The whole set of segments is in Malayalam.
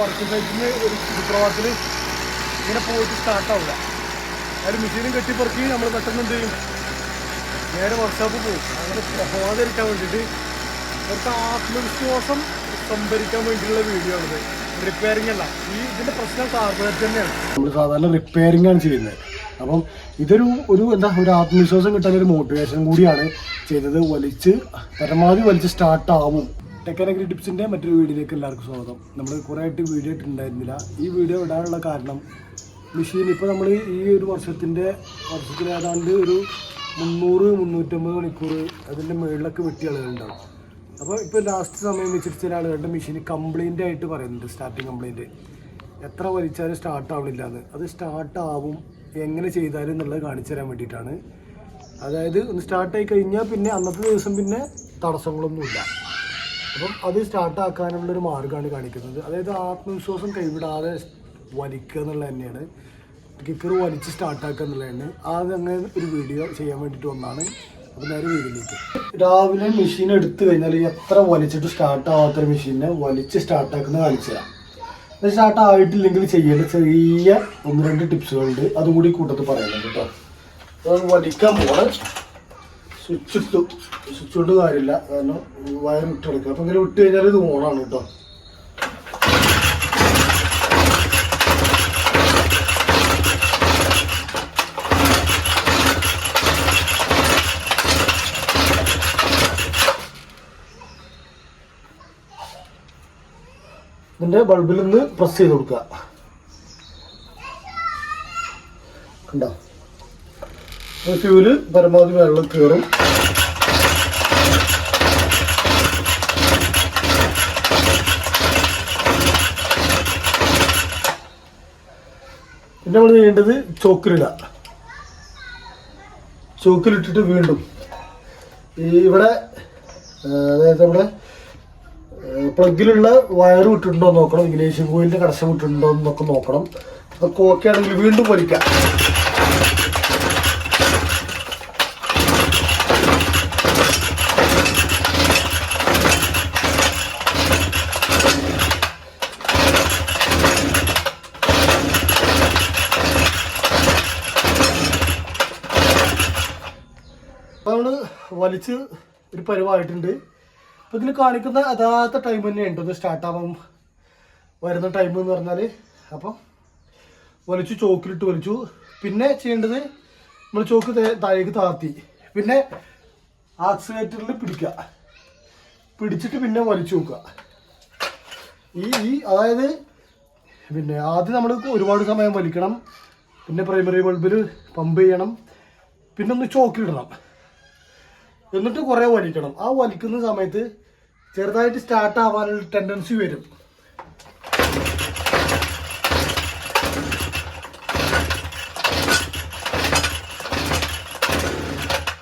വർക്ക് സൈറ്റിന് ഒരു സുപ്രഭാതത്തിൽ ഇങ്ങനെ പോയിട്ട് സ്റ്റാർട്ടാവില്ല അതിൽ മെഷീനും കെട്ടിപ്പറക്കി നമ്മൾ പെട്ടെന്ന് എന്ത് ചെയ്യും? നേരെ വർക്ക്ഷോപ്പ് പോകും. അങ്ങനെ പോകാതിരിക്കാൻ വേണ്ടിയിട്ട് അവർക്ക് ആത്മവിശ്വാസം സംഭരിക്കാൻ വേണ്ടിയിട്ടുള്ള വീഡിയോ ആണിത്. റിപ്പയറിംഗ് അല്ല. ഈ ഇതിന്റെ പ്രശ്നം കാർബറേറ്റ് തന്നെയാണ്. നമ്മൾ സാധാരണ റിപ്പയറിംഗ് ആണ് ചെയ്യുന്നത്. അപ്പം ഇതൊരു ഒരു എന്താ ഒരു ആത്മവിശ്വാസം കിട്ടാൻ ഒരു മോട്ടിവേഷൻ കൂടിയാണ് ചെയ്തത്. വലിച്ച് പരമാവധി വലിച്ച് സ്റ്റാർട്ട് ആവും ടിപ്സിന്റെ മറ്റൊരു വീഡിയോയിലേക്ക് എല്ലാവർക്കും സ്വാഗതം. നമ്മൾ കുറേ ആയിട്ട് വീഡിയോ ഇട്ടുണ്ടായിരുന്നില്ല ഈ വീഡിയോ ഇടാനുള്ള കാരണം മെഷീൻ ഇപ്പോൾ നമ്മൾ ഈ ഒരു വർഷത്തിന്റെ വർഷത്തിൽ ഏതാണ്ട് ഒരു മുന്നൂറ് മുന്നൂറ്റമ്പത് മണിക്കൂർ അതിന്റെ മുകളിലൊക്കെ വെട്ടി ആളുകളുണ്ടാവും. അപ്പോൾ ഇപ്പോൾ ലാസ്റ്റ് സമയം വെച്ചിട്ട് ചില ആളുകളുടെ മെഷീൻ കംപ്ലൈന്റ് ആയിട്ട് പറയുന്നുണ്ട് സ്റ്റാർട്ടിങ് കംപ്ലൈന്റ് എത്ര വലിച്ചാലും സ്റ്റാർട്ട് ആവണില്ല എന്ന്. അത് സ്റ്റാർട്ട് ആവും എങ്ങനെ ചെയ്താലും എന്നുള്ളത് കാണിച്ചു തരാൻ വേണ്ടിയിട്ടാണ്. അതായത് ഒന്ന് സ്റ്റാർട്ടായി കഴിഞ്ഞാൽ പിന്നെ അന്നത്തെ ദിവസം പിന്നെ തടസ്സങ്ങളൊന്നുമില്ല. അപ്പം അത് സ്റ്റാർട്ട് ആക്കാനുള്ള ഒരു മാർഗമാണ് കാണിക്കുന്നത്. അതായത് ആത്മവിശ്വാസം കൈവിടാതെ വലിക്കുക എന്നുള്ളത് തന്നെയാണ്. കിക്കർ വലിച്ച് സ്റ്റാർട്ടാക്കുക എന്നുള്ളതാണ് അത് അങ്ങനെ ഒരു വീഡിയോ ചെയ്യാൻ വേണ്ടിയിട്ട് വന്നാണ്. അപ്പം നേരെ വീഡിയോയിലേക്ക് രാവിലെ മെഷീൻ എടുത്തു കഴിഞ്ഞാൽ എത്ര വലിച്ചിട്ട് സ്റ്റാർട്ട് ആവാത്തൊരു മെഷീനെ വലിച്ച് സ്റ്റാർട്ടാക്കുന്ന കാണിച്ചതാണ് അത് സ്റ്റാർട്ട് ആയിട്ടില്ലെങ്കിൽ ചെയ്യേണ്ട ചെറിയ ഒന്ന് രണ്ട് ടിപ്സുകളുണ്ട് അതും കൂടി കൂട്ടത്തിൽ പറയുന്നുണ്ട് കേട്ടോ. അത് വലിക്കാൻ പോണ സ്വിച്ച് ഇട്ടു സ്വിച്ച് കൊണ്ട് കാര്യമില്ല. കാരണം വയർ കിടക്കുക അപ്പം ഇങ്ങനെ വിട്ട് കഴിഞ്ഞാൽ ഇത് ഓണാണ് കേട്ടോ ഇതിന്റെ ബൾബിൽ നിന്ന് പ്രസ് ചെയ്ത് കൊടുക്കുക. കണ്ടോ? ഫ്യൂൽ പരമാവധി വെള്ളം കയറും പിന്നെ നമ്മൾ ചെയ്യേണ്ടത് ചോക്കിലിട. ചോക്കിലിട്ടിട്ട് വീണ്ടും ഈ ഇവിടെ അതായത് നമ്മുടെ പ്ലഗിലുള്ള വയർ വിട്ടിട്ടുണ്ടോ നോക്കണം. ഇഗ്നേഷ്യൻ കോയിലിന്റെ കടച്ച വിട്ടിട്ടുണ്ടോ എന്നൊക്കെ നോക്കണം. അതൊക്കെ ഓക്കെ ആണെങ്കിൽ വീണ്ടും വലിക്കാം അപ്പോൾ നമ്മൾ വലിച്ച് ഒരു പരുവായിട്ടുണ്ട് അപ്പോൾ ഇതിൽ കാണിക്കുന്ന യഥാർത്ഥ ടൈം തന്നെയുണ്ട് സ്റ്റാർട്ട് ആവാൻ വരുന്ന ടൈം എന്ന് പറഞ്ഞാൽ അപ്പം വലിച്ചു ചോക്കിലിട്ട് വലിച്ചു. പിന്നെ ചെയ്യേണ്ടത് നമ്മൾ ചോക്ക് താഴേക്ക് താത്തി പിന്നെ ആക്സിലേറ്ററിൽ പിടിക്കുക പിടിച്ചിട്ട് പിന്നെ വലിച്ചു നോക്കുക. ഈ ഈ അതായത് പിന്നെ ആദ്യം നമ്മൾ ഒരുപാട് സമയം വലിക്കണം. പിന്നെ പ്രൈമറി ബൾബിൽ പമ്പ് ചെയ്യണം. പിന്നെ ഒന്ന് ചോക്കിലിടണം. എന്നിട്ട് കുറേ വലിക്കണം. ആ വലിക്കുന്ന സമയത്ത് ചെറുതായിട്ട് സ്റ്റാർട്ട് ആവാനുള്ള ടെൻഡൻസി വരും.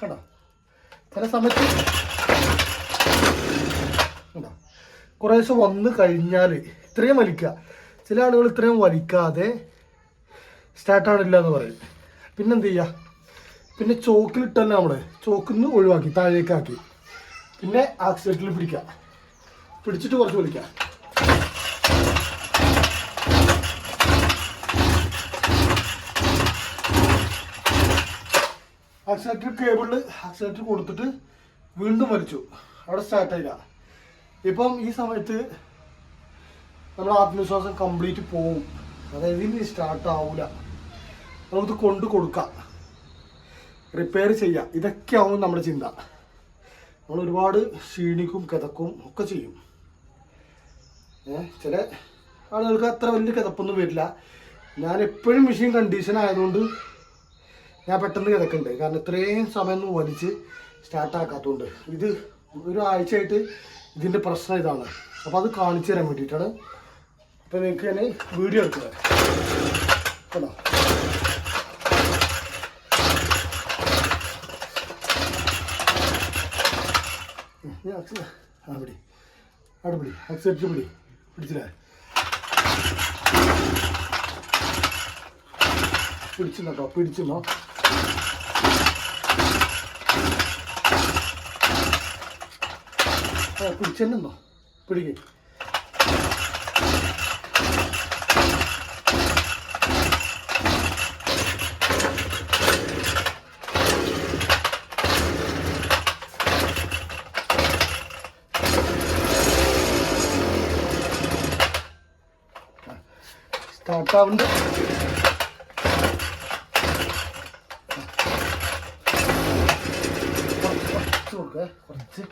കണ്ടോ? ചില സമയത്ത് കണ്ടോ? കുറേശ്ശെ വന്ന് കഴിഞ്ഞാൽ ഇത്രയും വലിക്കുക ചില ആളുകൾ ഇത്രയും വലിക്കാതെ സ്റ്റാർട്ട് ആണില്ല എന്ന് പറയും. പിന്നെന്ത് ചെയ്യുക പിന്നെ ചോക്കിലിട്ടല്ല നമ്മൾ ചോക്കിന്ന് ഒഴിവാക്കി താഴേക്കാക്കി. പിന്നെ ആക്സിലേറ്ററിൽ പിടിക്കുക പിടിച്ചിട്ട് കുറച്ച് വലിക്കുക ആക്സിലേറ്റർ കേബിളിൽ ആക്സിലേറ്റർ കൊടുത്തിട്ട് വീണ്ടും വലിച്ചു. അവിടെ സ്റ്റാർട്ടായില്ല ഇപ്പം ഈ സമയത്ത് നമ്മൾ ആത്മവിശ്വാസം കംപ്ലീറ്റ് പോവും. അതായത് ഇനി സ്റ്റാർട്ട് ആവില്ല നമുക്ക് കൊണ്ട് കൊടുക്കാം. റിപ്പയർ ചെയ്യാം. ഇതൊക്കെയാവും നമ്മുടെ ചിന്ത. നമ്മൾ ഒരുപാട് ക്ഷീണിക്കും കിതക്കും ഒക്കെ ചെയ്യും. ചില ആളുകൾക്ക് അത്ര വലിയ കിതപ്പൊന്നും വരില്ല. ഞാൻ എപ്പോഴും മെഷീൻ കണ്ടീഷൻ ആയതുകൊണ്ട് ഞാൻ പെട്ടെന്ന് കിതക്കുന്നുണ്ട് കാരണം ഇത്രയും സമയം വലിച്ച് സ്റ്റാർട്ടാക്കാത്തതുകൊണ്ട് ഇത് ഒരു ആഴ്ചയായിട്ട് ഇതിന്റെ പ്രശ്നം ഇതാണ്. അപ്പോൾ അത് കാണിച്ചു തരാൻ വേണ്ടിയിട്ടാണ്. അപ്പോൾ നിങ്ങൾക്ക് ഞാൻ വീഡിയോ എടുക്കുന്നത് കേട്ടോ? ആ പിടി. അവിടെ പിടി. അക്സെപ്റ്റ് പിടി. പിടിച്ചില്ല? പിടിച്ചിട്ടോ പിടിച്ചിന്നോ. ആ പിടിച്ചെന്നോ പിടിക്കേ. സ്റ്റാർട്ടാവുന്നുണ്ട് കുറച്ച് കൊടുക്കുക കുറച്ച്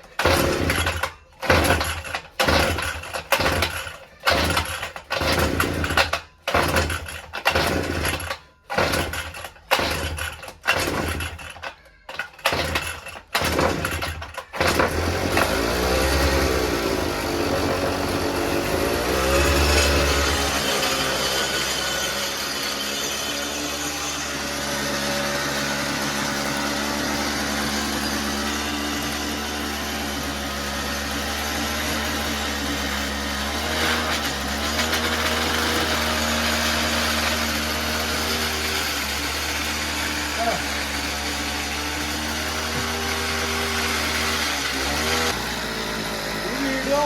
ഈ വീഡിയോ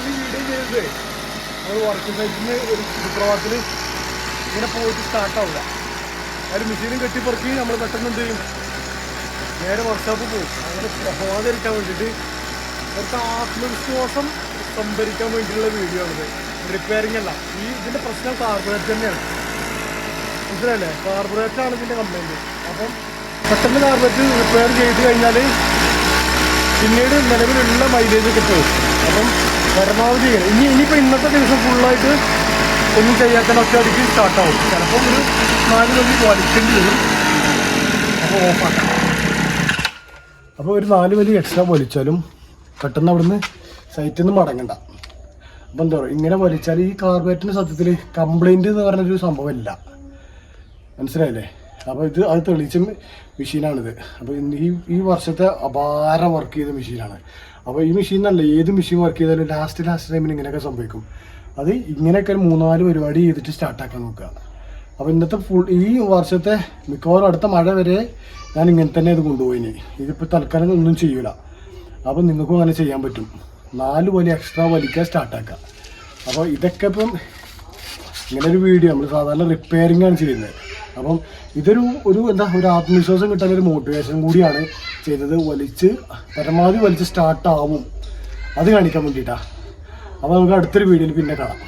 ഈ വീഡിയോ ചെയ്തത് നമ്മൾ വർക്ക് സൈറ്റിന് ഒരു സുപ്രഭാതത്തിൽ ഇങ്ങനെ പോയിട്ട് സ്റ്റാർട്ടാവില്ല അതിൽ മെഷീനും കെട്ടിപ്പറക്കി നമ്മൾ പെട്ടെന്ന് എന്ത് ചെയ്യും? നേരെ വർക്ക്ഷോപ്പ് പോകും അങ്ങനെ പോകാതിരിക്കാൻ വേണ്ടിയിട്ട് അവർക്ക് ആത്മവിശ്വാസം സംഭരിക്കാൻ വേണ്ടിയിട്ടുള്ള വീഡിയോ ആണിത്. റിപ്പയറിംഗ് അല്ല. ഈ ഇതിന്റെ പ്രശ്നം കാർബറേറ്റ് തന്നെയാണ്. മനസ്സിലല്ലേ കാർബറേറ്റർ ആണ് ഇതിന്റെ കംപ്ലൈന്റ് അപ്പം പെട്ടെന്ന് കാർബറേറ്റ് റിപ്പയർ ചെയ്ത് കഴിഞ്ഞാൽ പിന്നീട് നിലവിലുള്ള മൈലേജ് കിട്ടും അപ്പം പരമാവധി. ഇനി ഇനിയിപ്പോൾ ഇന്നത്തെ ദിവസം ഫുള്ളായിട്ട് ഒന്നും ചെയ്യാത്ത ഒറ്റയടിക്ക് സ്റ്റാർട്ടാവും ചിലപ്പോൾ ഒരു നാല് മണി വലിക്കേണ്ടി വരും. അപ്പോൾ ഓഫാക്കാം അപ്പോൾ ഒരു നാല് വലി എക്സ്ട്രാ വലിച്ചാലും പെട്ടെന്ന് അവിടുന്ന് സൈറ്റിൽ നിന്ന് മടങ്ങണ്ട. അപ്പം എന്താ പറയുക ഇങ്ങനെ വലിച്ചാൽ ഈ കാർബേറ്റിന് സത്യത്തിൽ കംപ്ലൈന്റ് എന്ന് പറഞ്ഞൊരു സംഭവമില്ല. മനസ്സിലായില്ലേ? അപ്പോൾ ഇത് അത് തെളിച്ച മെഷീനാണിത്. അപ്പോൾ ഈ ഈ വർഷത്തെ അപാര വർക്ക് ചെയ്ത മെഷീനാണ്. അപ്പോൾ ഈ മെഷീൻ എന്നല്ല ഏത് മെഷീൻ വർക്ക് ചെയ്താലും ലാസ്റ്റ് ലാസ്റ്റ് ടൈമിന് ഇങ്ങനെയൊക്കെ സംഭവിക്കും. അത് ഇങ്ങനെയൊക്കെ ഒരു മൂന്നാൽ പരിപാടി ചെയ്തിട്ട് സ്റ്റാർട്ടാക്കാൻ നോക്കുക. അപ്പോൾ ഇന്നത്തെ ഫുൾ ഈ വർഷത്തെ മിക്കവാറും അടുത്ത മഴ വരെ ഞാൻ ഇങ്ങനെ തന്നെ ഇത് കൊണ്ടുപോയിനി ഇതിപ്പോൾ തൽക്കാലം ഒന്നും ചെയ്യൂല. അപ്പോൾ നിങ്ങൾക്കും അങ്ങനെ ചെയ്യാൻ പറ്റും. നാല് വലി എക്സ്ട്രാ വലിക്കാൻ സ്റ്റാർട്ടാക്കുക അപ്പോൾ ഇതൊക്കെ ഇപ്പം ഇങ്ങനെ ഒരു വീഡിയോ നമ്മൾ സാധാരണ റിപ്പയറിംഗ് ആണ് ചെയ്യുന്നത്. അപ്പം ഇതൊരു ഒരു എന്താ ഒരു ആത്മവിശ്വാസം കിട്ടാൻ ഒരു മോട്ടിവേഷൻ കൂടിയാണ് ചെയ്തത് വലിച്ച് പരമാവധി വലിച്ച് സ്റ്റാർട്ടാവും അത് കാണിക്കാൻ വേണ്ടിയിട്ടാണ് അപ്പോൾ നമുക്ക് അടുത്തൊരു വീഡിയോയിൽ പിന്നെ കാണാം.